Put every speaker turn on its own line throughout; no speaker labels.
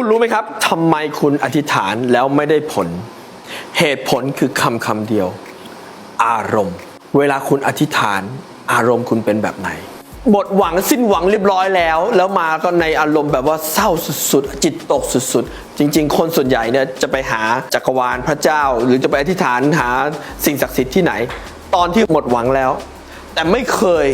คุณรู้ไหมครับทำไมคุณอธิษฐานแล้วไม่ได้ผล เหตุผลคือคำคำเดียว อารมณ์ เวลาคุณอธิษฐาน อารมณ์คุณเป็นแบบไหนหมดหวังสิ้นหวังเรียบร้อยแล้ว แล้วมาก็ในอารมณ์แบบว่าเศร้าสุดๆ จิตตกสุดๆ จริง ๆ คนส่วนใหญ่เนี่ยจะไปหาจักรวาลพระเจ้า หรือจะไปอธิษฐานหาสิ่งศักดิ์สิทธิ์ที่ไหน ตอนที่หมดหวังแล้ว แต่ไม่เคย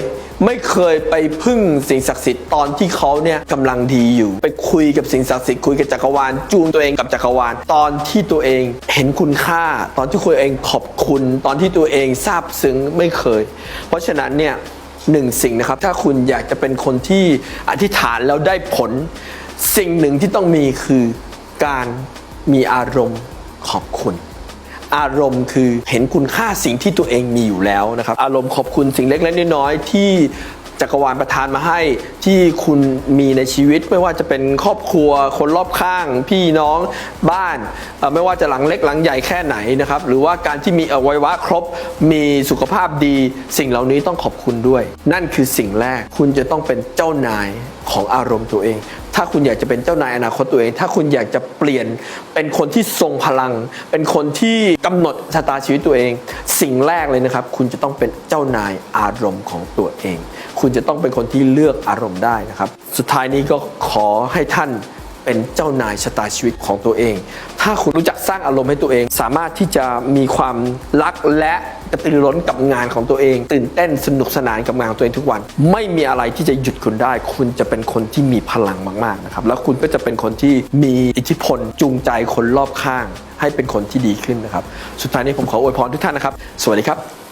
ไม่เคยไปพึ่งสิ่งศักดิ์สิทธิ์ตอนที่เขาเนี่ยกำลังดีอยู่ ไปคุยกับสิ่งศักดิ์สิทธิ์คุยกับจักรวาลจูงตัวเองกับจักรวาลตอนที่ตัวเองเห็นคุณค่า ตอนที่ตัวเองขอบคุณ ตอนที่ตัวเองซาบซึ้งไม่เคย เพราะฉะนั้นเนี่ยหนึ่งสิ่งนะครับ ถ้าคุณอยากจะเป็นคนที่อธิษฐานแล้วได้ผล สิ่งหนึ่งที่ต้องมีคือการมีอารมณ์ขอบคุณ อารมณ์คือเห็นคุณค่าสิ่งที่ตัวเองมีอยู่แล้วนะครับ อารมณ์ขอบคุณสิ่งเล็กๆน้อยๆที่จักรวาลประทานมาให้ที่คุณมีในชีวิต ไม่ว่าจะเป็นครอบครัวคนรอบข้าง พี่น้องบ้าน ไม่ว่าจะหลังเล็กหลังใหญ่แค่ไหนนะครับ หรือว่าการที่มีอวัยวะครบ มีสุขภาพดี สิ่งเหล่านี้ต้องขอบคุณด้วย นั่นคือสิ่งแรกคุณจะต้องเป็นเจ้านาย ของอารมณ์ตัวเอง ถ้าคุณอยากจะเป็นเจ้านายอนาคตตัวเอง ถ้าคุณอยากจะเปลี่ยนเป็นคนที่ทรงพลัง เป็นคนที่กำหนดชะตาชีวิตตัวเอง สิ่งแรกเลยนะครับ คุณจะต้องเป็นเจ้านายอารมณ์ของตัวเอง คุณจะต้องเป็นคนที่เลือกอารมณ์ได้นะครับ สุดท้ายนี้ก็ขอให้ท่าน เป็นเจ้านายชะตาชีวิตของตัวเอง ถ้าคุณรู้จักสร้างอารมณ์ให้ตัวเอง สามารถที่จะมีความรักและกระตือรือร้นกับงานของตัวเอง ตื่นเต้นสนุกสนานกับงานของตัวเองทุกวัน ไม่มีอะไรที่จะหยุดคุณได้ คุณจะเป็นคนที่มีพลังมากๆนะครับแล้วคุณก็จะเป็นคนที่มีอิทธิพลจูงใจคนรอบข้าง ให้เป็นคนที่ดีขึ้นนะครับ สุดท้ายนี้ผมขออวยพรทุกท่านนะครับ สวัสดีครับ